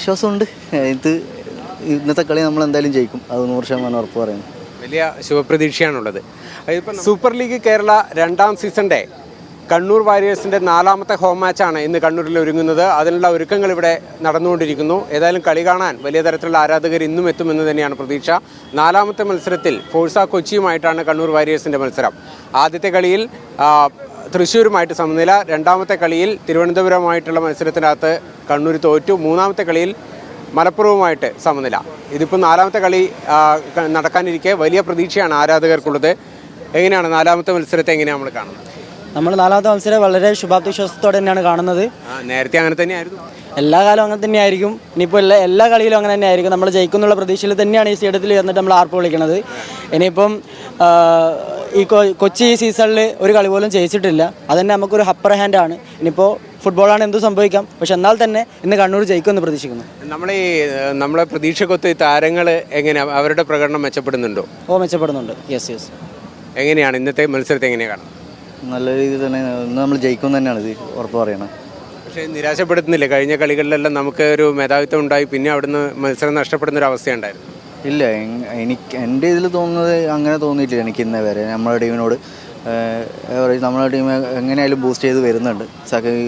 വിശ്വാസമുണ്ട് ഇത് ഇന്നത്തെ കളി നമ്മൾ എന്തായാലും ജയിക്കും. അത് നൂറ് ശതമാനം ഉറപ്പ് പറയുന്നു. വലിയ ശുഭപ്രതീക്ഷയാണുള്ളത്. സൂപ്പർ ലീഗ് കേരള രണ്ടാം സീസണിന്റെ കണ്ണൂർ വാരിയേഴ്സിന്റെ നാലാമത്തെ ഹോം മാച്ചാണ് ഇന്ന് കണ്ണൂരിൽ ഒരുങ്ങുന്നത്. അതിനുള്ള ഒരുക്കങ്ങൾ ഇവിടെ നടന്നുകൊണ്ടിരിക്കുന്നു. ഏതായാലും കളി കാണാൻ വലിയ തരത്തിലുള്ള ആരാധകർ ഇന്നും എത്തുമെന്ന് തന്നെയാണ് പ്രതീക്ഷ. നാലാമത്തെ മത്സരത്തിൽ ഫോഴ്സ കൊച്ചിയുമായിട്ടാണ് കണ്ണൂർ വാരിയേഴ്സിന്റെ മത്സരം. ആദ്യത്തെ കളിയിൽ തൃശ്ശൂരുമായിട്ട് സമനില. രണ്ടാമത്തെ കളിയിൽ തിരുവനന്തപുരമായിട്ടുള്ള മത്സരത്തിനകത്ത് കണ്ണൂർ തോറ്റു. മൂന്നാമത്തെ കളിയിൽ മലപ്പുറവുമായിട്ട് സമനില. ഇതിപ്പോൾ നാലാമത്തെ കളി നടക്കാനിരിക്കെ. വലിയ പ്രതീക്ഷയാണ് ആരാധകർക്കുള്ളത്. എങ്ങനെയാണ് നാലാമത്തെ മത്സരത്തെ എങ്ങനെയാണ് നമ്മൾ കാണുന്നത്? നമ്മൾ നാലാമത്തെ മത്സരം വളരെ ശുഭാപ്തി വിശ്വാസത്തോടെ തന്നെയാണ് കാണുന്നത്. നേരത്തെ അങ്ങനെ തന്നെയായിരുന്നു. എല്ലാ കാലവും അങ്ങനെ തന്നെയായിരിക്കും. ഇനിയിപ്പോൾ എല്ലാ എല്ലാ കളിയിലും അങ്ങനെ തന്നെയായിരിക്കും. നമ്മൾ ജയിക്കുന്നുള്ള പ്രതീക്ഷയിൽ തന്നെയാണ് ഈ സ്റ്റേഡിയത്തിൽ വന്നിട്ട് നമ്മൾ ആർപ്പ് വിളിക്കുന്നത് ഇനിയിപ്പം ഈ കൊച്ചി ഈ സീസണിൽ ഒരു കളി പോലും ജയിച്ചിട്ടില്ല. അതന്നെ നമുക്കൊരു ഹപ്പർ ഹാൻഡ് ആണ്. ഇനിയിപ്പോൾ ഫുട്ബോളാണ് എന്തും സംഭവിക്കാം. പക്ഷെ എന്നാൽ തന്നെ ഇന്ന് കണ്ണൂർ ജയിക്കുമെന്ന് പ്രതീക്ഷിക്കുന്നു. നമ്മളെ ഈ നമ്മളെ പ്രതീക്ഷക്കൊത്ത് താരങ്ങൾ എങ്ങനെ അവരുടെ പ്രകടനം മെച്ചപ്പെടുന്നുണ്ടോ? ഓ മെച്ചപ്പെടുന്നുണ്ട്. യെസ് യെസ് എങ്ങനെയാണ്? ഇന്നത്തെ മത്സരത്തെ എങ്ങനെയാണ് കാണുന്നത്? നല്ല രീതിയിൽ തന്നെ ഇന്ന് നമ്മൾ ജയിക്കും തന്നെയാണ് ഇത് ഉറപ്പ് പറയണത് പക്ഷേ നിരാശപ്പെടുത്തുന്നില്ല? കഴിഞ്ഞ കളികളിലെല്ലാം നമുക്ക് ഒരു മേധാവിത്വം ഉണ്ടായി പിന്നെ അവിടുന്ന് മത്സരം നഷ്ടപ്പെടുന്ന ഒരു അവസ്ഥയുണ്ടായിരുന്നു ഇല്ല എനിക്ക് എന്റെ ഇതിൽ തോന്നുന്നത് അങ്ങനെ തോന്നിയിട്ടില്ല എനിക്ക് ഇന്നേ വരെ. നമ്മുടെ ടീമിനോട് നമ്മുടെ ടീം എങ്ങനെയായാലും ബൂസ്റ്റ് ചെയ്ത് വരുന്നുണ്ട്.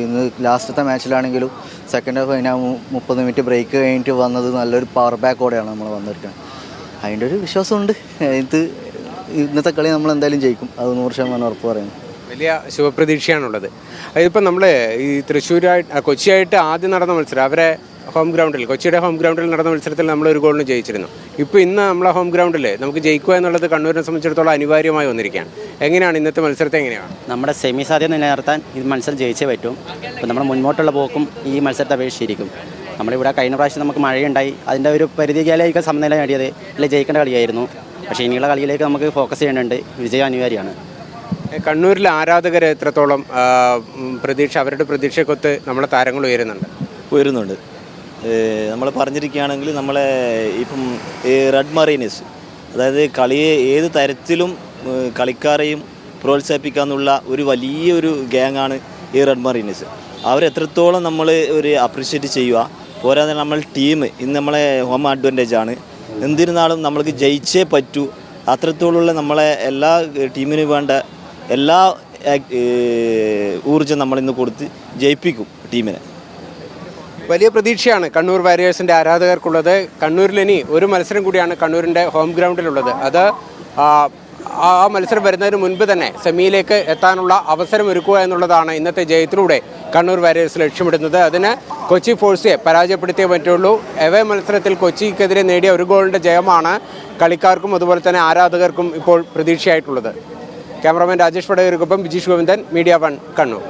ഇന്ന് ലാസ്റ്റത്തെ മാച്ചിലാണെങ്കിലും സെക്കൻഡ് ഹാഫ് കഴിഞ്ഞാൽ മുപ്പത് മിനിറ്റ് ബ്രേക്ക് കഴിഞ്ഞിട്ട് വന്നത് നല്ലൊരു പവർ ബാക്കോടെയാണ് നമ്മൾ വന്നിരിക്കുന്നത് അതിന്റെ ഒരു വിശ്വാസമുണ്ട്. ഇത് ഇന്നത്തെ കളി നമ്മൾ എന്തായാലും ജയിക്കും. അത് നൂറ് ശതമാനം ഉറപ്പ് പറയുന്നു വലിയ ശുഭപ്രതീക്ഷയാണുള്ളത്. അതിപ്പോൾ നമ്മൾ ഈ തൃശ്ശൂരായിട്ട് കൊച്ചിയായിട്ട് ആദ്യം നടന്ന മത്സരം അവരെ ഹോം ഗ്രൗണ്ടിൽ കൊച്ചിയുടെ ഹോം ഗ്രൗണ്ടിൽ നടന്ന മത്സരത്തിൽ നമ്മൾ ഒരു ഗോളിന് ജയിച്ചിരുന്നു. ഇപ്പോൾ ഇന്ന് നമ്മളെ ഹോം ഗ്രൗണ്ടിൽ നമുക്ക് ജയിക്കുക എന്നുള്ളത് കണ്ണൂരിനെ സംബന്ധിച്ചിടത്തോളം അനിവാര്യമായി വന്നിരിക്കുകയാണ്. എങ്ങനെയാണ് ഇന്നത്തെ മത്സരത്തെ എങ്ങനെയാണ്? നമ്മുടെ സെമി സാധ്യത നിലനിർത്താൻ ഈ മത്സരം ജയിച്ചേ പറ്റും. അപ്പോൾ നമ്മുടെ മുന്നോട്ടുള്ള പോക്കും ഈ മത്സരത്തെ അപേക്ഷിച്ചിരിക്കും. നമ്മളിവിടെ കഴിഞ്ഞ പ്രാവശ്യം നമുക്ക് മഴയുണ്ടായി. അതിന്റെ ഒരു പരിധിക്കാലേക്ക് സമനില നേടിയത്. അല്ലെങ്കിൽ ജയിക്കേണ്ട കളിയായിരുന്നു. പക്ഷേ ഇനിയുള്ള കളിയിലേക്ക് നമുക്ക് ഫോക്കസ് ചെയ്യേണ്ടതുണ്ട്. വിജയം അനിവാര്യമാണ്. കണ്ണൂരിലെ ആരാധകർ എത്രത്തോളം പ്രതീക്ഷ അവരുടെ പ്രതീക്ഷക്കൊത്ത് നമ്മളെ താരങ്ങൾ ഉയരുന്നുണ്ട്? ഉയരുന്നുണ്ട്. നമ്മൾ പറഞ്ഞിരിക്കുകയാണെങ്കിൽ നമ്മളെ ഇപ്പം റെഡ് മറീനസ് അതായത് കളിയെ ഏത് തരത്തിലും കളിക്കാരെയും പ്രോത്സാഹിപ്പിക്കാന്നുള്ള ഒരു വലിയൊരു ഗ്യാങ്ങാണ് ഈ റെഡ് മറീനസ്. അവരെത്രത്തോളം നമ്മൾ ഒരു അപ്രിഷ്യേറ്റ് ചെയ്യുക പോരാതെ നമ്മൾ ടീം ഇന്ന് നമ്മളെ ഹോം അഡ്വാന്റേജ് ആണ്. എന്നിരുന്നാലും നമ്മൾക്ക് ജയിച്ചേ പറ്റൂ. അത്രത്തോളമുള്ള നമ്മളെ എല്ലാ ടീമിന് വേണ്ട എല്ലാ ഊർജം നമ്മൾ നമ്മളിന്ന് കൊടുത്ത് ജയിപ്പിക്കും ടീമിനെ. വലിയ പ്രതീക്ഷയാണ് കണ്ണൂർ വാരിയേഴ്സിന്റെ ആരാധകർക്കുള്ളത്. കണ്ണൂരിൽ ഇനി ഒരു മത്സരം കൂടിയാണ് കണ്ണൂരിന്റെ ഹോം ഗ്രൗണ്ടിലുള്ളത്. അത് ആ, മത്സരം വരുന്നതിന് മുൻപ് തന്നെ സെമിയിലേക്ക് എത്താനുള്ള അവസരം ഒരുക്കുക എന്നുള്ളതാണ് ഇന്നത്തെ ജയത്തിലൂടെ കണ്ണൂർ വാരിയേഴ്സ് ലക്ഷ്യമിടുന്നത്. അതിന് കൊച്ചി ഫോഴ്സിയെ പരാജയപ്പെടുത്തിയേ പറ്റുള്ളൂ. എവേ മത്സരത്തിൽ കൊച്ചിക്കെതിരെ നേടിയ ഒരു ഗോളിന്റെ ജയമാണ് കളിക്കാർക്കും അതുപോലെ തന്നെ ആരാധകർക്കും ഇപ്പോൾ പ്രതീക്ഷയായിട്ടുള്ളത്. ക്യാമറാമാൻ രാജേഷ് വടകർക്കൊപ്പം ബിജീഷ് ഗോവിന്ദൻ മീഡിയ വൺ കണ്ണൂർ.